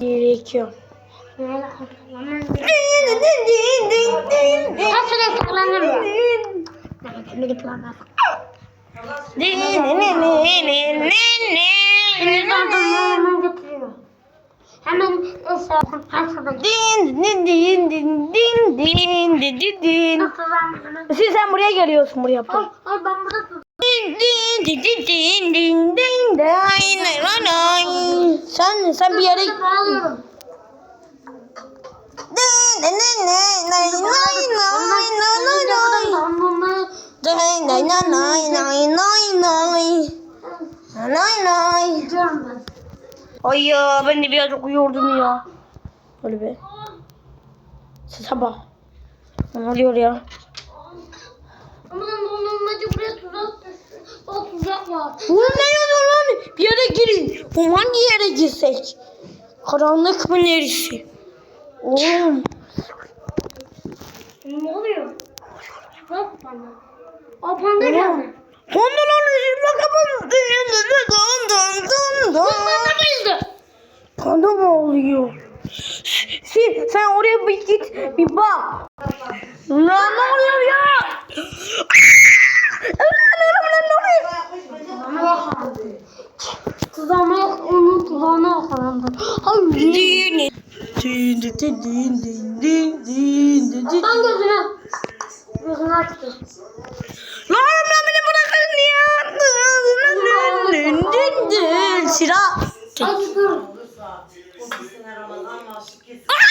Gerekiyor. Nasıl saklanır Hemen Din din din din din din din din. Siz sen buraya geliyorsun buraya. Hayır ben burada sen sen bir yere Ay ya ben de birazcık uyuyordum ya. Öyle be. Sabah. Ne oluyor ya? Tuzak var. Bu ne yazıyor lan? Bir yere girin. Bu hangi yere girsek? Karanlık mı neresi? Oğlum. Ne oluyor? Bak bana. O panda geldi. Kondolar bakalım. Dın dın dın dın dın. Panda geldi. Panda mı oluyor? Sen, sen oraya bir git bir bak. Lan ne oluyor Tuzağına onun tuzağına yakalandı. Hayır. Düğün. Düğün düğün düğün düğün düğün düğün düğün. Aslan gözünü. Gözünü açtı. Lan lan beni bırakın ya. Dün dün dün. Sıra. Ay dur. Ay.